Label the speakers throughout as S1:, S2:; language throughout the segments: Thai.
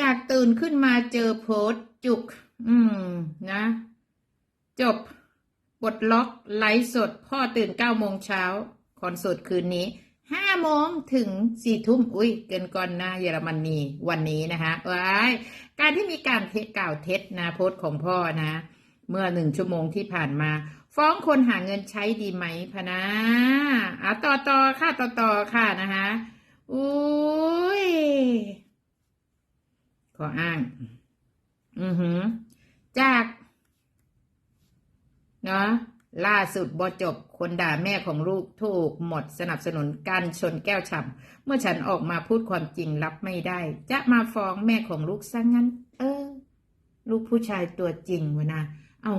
S1: จากตื่นขึ้นมาเจอโพสจุก อืม นะ จบบทล็อกไลฟ์สด พ่อตื่นเก้าโมงเช้า คอนเสิร์ตคืนนี้ห้าโมงถึงสี่ทุ่ม อุ้ย เกินก่อนนะเยอรมนีวันนี้นะคะว้ายการที่มีการเทกล่าวเท็จนะโพสของพ่อนะ เมื่อหนึ่งชั่วโมงที่ผ่านมา ฟ้องคนหาเงินใช้ดีไหมพนะอะต่อต่อค่ะต่อต่อค่ะนะคะอุ้ย ขออ้าง อือหือ จากเนาะล่าสุดบอจบคนด่าแม่ของลูกถูกหมดสนับสนุนการชนแก้วฉ่ำเมื่อฉันออกมาพูดความจริงรับไม่ได้ จะมาฟ้องแม่ของลูกซะงั้น เออ ลูกผู้ชายตัวจริงวะนะเอา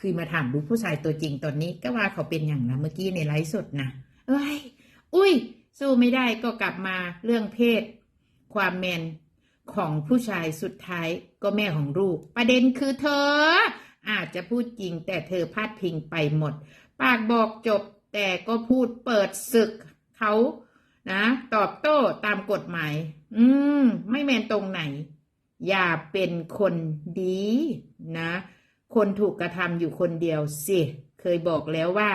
S1: คือมาถามลูกผู้ชายตัวจริงตอนนี้ ก็ว่าเขาเป็นอย่างนะเมื่อกี้ในไลฟ์สดนะเอ้ย อุ้ย สู้ไม่ได้ก็กลับมาเรื่องเพศ ความแมน ของผู้ชายสุดท้ายก็แม่ของลูก ประเด็นคือเธอ อาจจะพูดจริงแต่เธอพลาดพิงไปหมด ปากบอกจบแต่ก็พูดเปิดศึกเขานะ ตอบโต้ตามกฎหมาย อืม ไม่แมนตรงไหน อย่าเป็นคนดีนะ คนถูกกระทำอยู่คนเดียวสิ เคยบอกแล้วว่า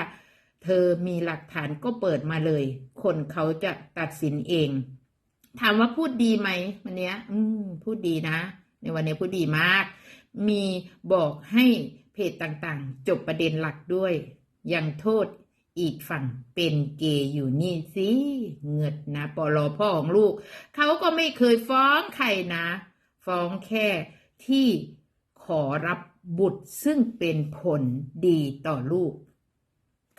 S1: เธอมีหลักฐานก็เปิดมาเลย คนเขาจะตัดสินเอง ถามว่าพูดดีไหมวันเนี้ย อืม พูดดีนะ ในวันนี้พูดดีมาก มีบอกให้เพจต่างๆ จบประเด็นหลักด้วยยังโทษอีกฝั่งเป็นเกย์อยู่นี่สิเงืดนะปลอพ่อของลูก เขาก็ไม่เคยฟ้องใครนะ ฟ้องแค่ที่ขอรับบุตรซึ่งเป็นผลดีต่อลูก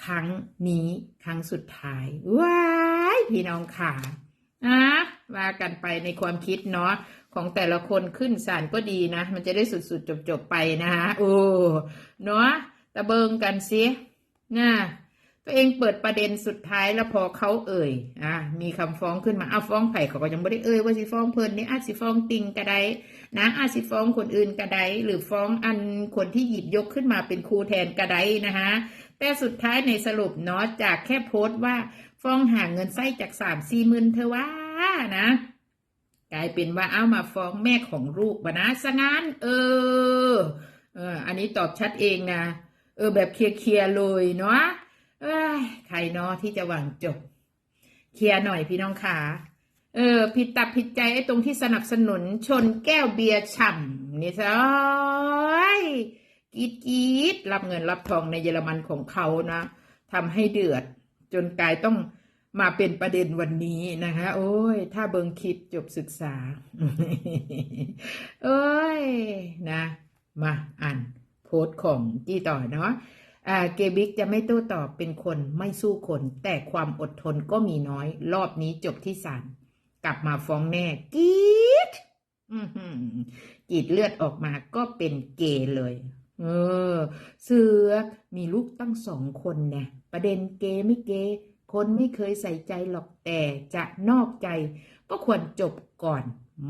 S1: ครั้งนี้ครั้งสุดท้าย ว้าย พี่น้องขานะ ว่ากันไปในความคิดเนาะของแต่ละคนขึ้นศาลก็ดีนะ มันจะได้สุดๆจบๆไปนะฮะโอ้เนาะตะเบิงกันสินะตัวเองเปิดประเด็นสุดท้ายแล้วพอเขาเอ่ยอะมีคำฟ้องขึ้นมาอ้าฟ้องไผ่เขาก็ยังไม่ได้เอ่ยว่าสิฟ้องเพิ่นนี่อาจสิฟ้องติงกระไดนะอาจสิฟ้องคนอื่นกระไดหรือฟ้องอันคนที่หยิบยกขึ้นมาเป็นครูแทนกระไดนะฮะแต่สุดท้ายในสรุปเนาะจากแค่โพสต์ว่าฟ้องหาเงินไส้จากสามสี่หมื่นเธอว่า นะ กลายเป็นว่าเอามาฟ้องแม่ของลูกบนะสงานเออ เออ อันนี้ตอบชัดเองนะ เออ แบบเคลียร์เลยเนาะเอ้ยใครเนาะที่จะหวังจบ เคลียร์หน่อยพี่น้องขาเออ ผิดตับผิดใจไอ้ตรงที่สนับสนุนชนแก้วเบียร์ฉ่ำนี่ซะกีดกีดรับเงินรับทองในเยอรมันของเขานะทำให้เดือด จนกายต้อง มาเป็นประเด็นวันนี้นะคะ โอ้ย ถ้าเบิงคิดจบศึกษาเอ้ย นะ มาอ่านโพสต์ของจี้ต่อเนาะเกบิกจะไม่โต้ตอบเป็นคนไม่สู้คน แต่ความอดทนก็มีน้อย รอบนี้จบที่ศาลกลับมาฟ้องแม่กีดกีดเลือดออกมาก็เป็นเกย์เลย เออ เสือมีลูกตั้งสองคนเนี่ยประเด็นเกย์ไม่เกย์ คนไม่เคยใส่ใจหรอกแต่จะนอกใจ ก็ควรจบก่อน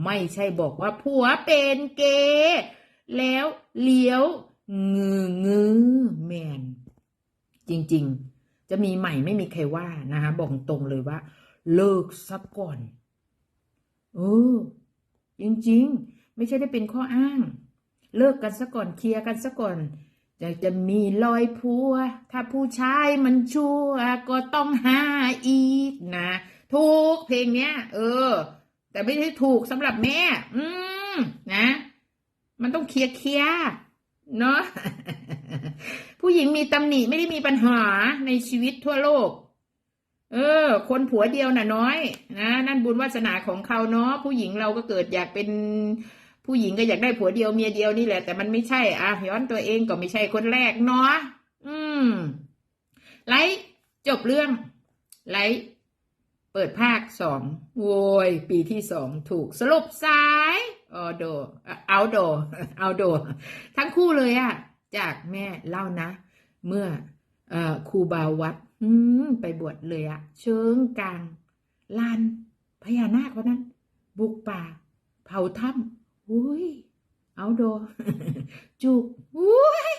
S1: ไม่ใช่บอกว่าผัวเป็นเกย์แล้วเลี้ยวงืองือแมน จริงๆ จะมีใหม่ไม่มีใครว่านะคะบอกตรงเลยว่า เลิกซะก่อนเออจริงๆ ไม่ใช่ได้เป็นข้ออ้าง เลิกกันซะก่อนเคลียร์กันซะก่อน จะจะมีรอยพัว ถ้าผู้ชายมันชั่ว ก็ต้องหาอีกนะถูกเพลงเนี้ย เออ แต่ไม่ได้ถูกสำหรับแม่ อืมนะ มันต้องเคลียร์เคลียร์เนาะผู้หญิงมีตำหนิไม่ได้มีปัญหาในชีวิตทั่วโลก เออ คนผัวเดียวน่ะน้อย นะ นั่นบุญวาสนาของเขาเนาะผู้หญิงเราก็เกิดอยากเป็น ผู้หญิงก็อยากได้ผัวเดียวเมียเดียวนี่แหละ แต่มันไม่ใช่อะย้อนตัวเองก็ไม่ใช่คนแรกเนาะอืมไลฟ์จบเรื่องไลฟ์เปิดภาคสองโวยปีที่สองถูกสรุปสายออโดเอาโดเอาโดทั้งคู่เลยอะจากแม่เล่านะ เมื่ออครูบาวัดไปบวชเลยอะเชิงกลางลานพญานาควันนั้น บุกป่า เผาถ้ำ อุ้ยเอาโด จุกอุ้ย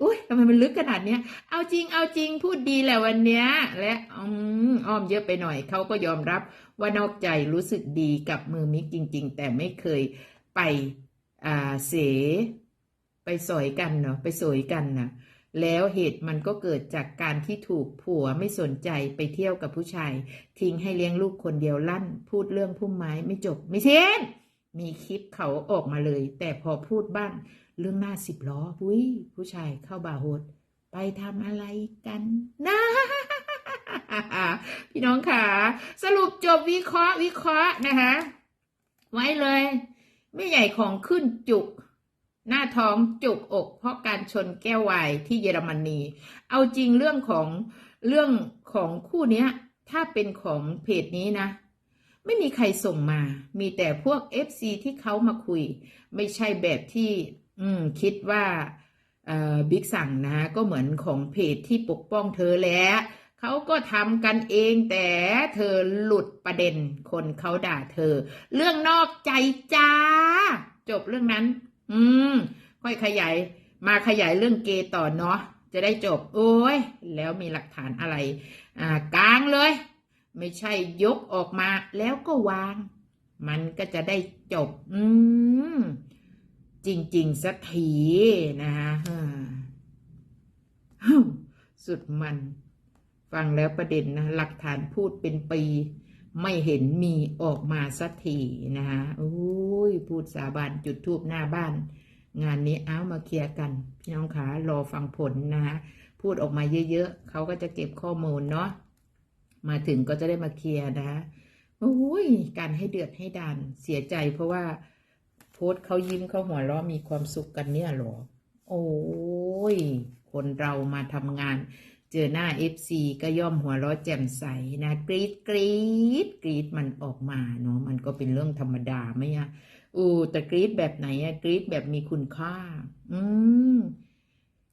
S1: อุ้ยทำไมมันลึกขนาดเนี้ย เอาจริงเอาจริงพูดดีแหละวันเนี้ย และอ้อมเยอะไปหน่อยเขาก็ยอมรับว่านอกใจรู้สึกดีกับมือมิกจริง ๆ แต่ไม่เคยไปอ่าเส ไปสอยกันเนาะไปสวยกันนะแล้วเหตุมันก็เกิดจากการที่ถูกผัวไม่สนใจไปเที่ยวกับผู้ชาย ทิ้งให้เลี้ยงลูกคนเดียวลั่น พูดเรื่องพุ่มไม้ไม่จบไม่เช่น มีคลิปเขาออกมาเลย แต่พอพูดบ้างเรื่องหน้าสิบล้ออุ้ยผู้ชายเข้าบาร์โฮสไปทำอะไรกันนะพี่น้องค่ะสรุปจบวิเคราะห์วิเคราะห์นะคะไว้เลยไม่ใหญ่ของขึ้นจุก หน้าท้องจุกอก เพราะการชนแก้ววายที่เยอรมนี เอาจริงเรื่องของเรื่องของคู่เนี้ย ถ้าเป็นของเพจนี้นะ ไม่มีใครส่งมา มีแต่พวก FC ที่เขามาคุย ไม่ใช่แบบที่อืคิดว่าบิ๊กสั่งนะก็เหมือนของเพจที่ปกป้องเธอแล้วเขาก็ทำกันเองแต่เธอหลุดประเด็นคนเขาด่าเธอ เรื่องนอกใจจ้า จบเรื่องนั้น อืม ค่อยขยาย มาขยายเรื่องเกย์ต่อเนาะจะได้จบ โอ้ย แล้วมีหลักฐานอะไร อ่ากลางเลย ไม่ใช่ยกออกมาแล้วก็วาง มันก็จะได้จบ อืม จริง ๆ สักทีนะฮะสุดมัน ฟังแล้วประเด็นนะ หลักฐานพูดเป็นปี ไม่เห็นมีออกมาสักทีนะฮะโอ้ย พูดสาบานจุดทูบหน้าบ้าน งานนี้เอามาเคลียร์กัน พี่น้องขารอฟังผลนะฮะ พูดออกมาเยอะ ๆเขาก็จะเก็บข้อมูลเนาะ มาถึงก็จะได้มาเคลียร์นะโอ้ยการให้เดือดให้ดันเสียใจเพราะว่าโพสเขายิ้มเขาหัวเราะมีความสุขกันเนี่ยหรอ โอ้ย คนเรามาทำงาน เจอหน้า FC ก็ย่อมหัวเราะแจ่มใสนะกรีดกรีดกรีดมันออกมาเนาะมันก็เป็นเรื่องธรรมดาไหมอะอู้แต่กรีดแบบไหนอะกรีดแบบมีคุณค่า อืม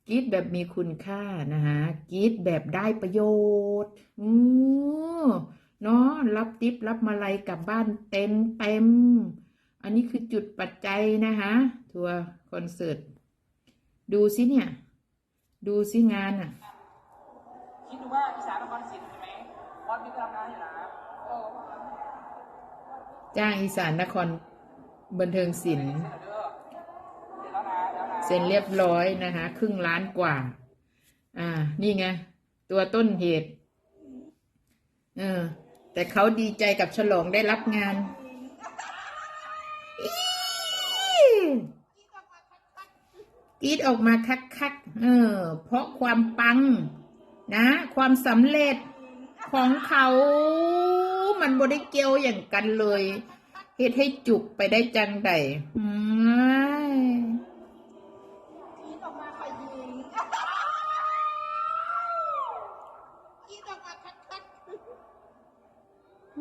S1: กรีดแบบมีคุณค่านะฮะกรีดแบบได้ประโยชน์อือเนาะรับทิปรับมาลัยกลับบ้านเต็มเต็ม อันนี้คือจุดปัจจัยนะฮะทัวร์คอนเสิร์ต ดูสิเนี่ย ดูสิงานอะ
S2: คิดดูว่าอีสานนครศรีใช่ไหมบอสบิ๊กทำงานอยู่นะโอ้
S1: จ้างอีสานนครบันเทิงศิลป์
S2: เซ็
S1: นเรียบร้อยนะคะครึ่งล้านกว่า อ่า นี่ไง ตัวต้นเหตุ เออ แต่เขาดีใจกับฉลองได้รับงานกรีดออกมาคักๆเออ เพราะความปัง นะ ความสำเร็จของเขา มันบริเกียวอย่างกันเลยเฮ็ดให้จุกไปได้จังใดอืม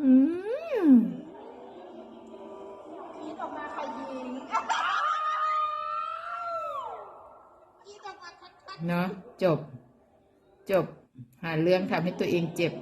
S1: อืม
S3: คิดออกมาคอยยิงคิดออกมาคัดคัด
S1: เนาะจบ จบ หาเรื่องทำให้ตัวเองเจ็บ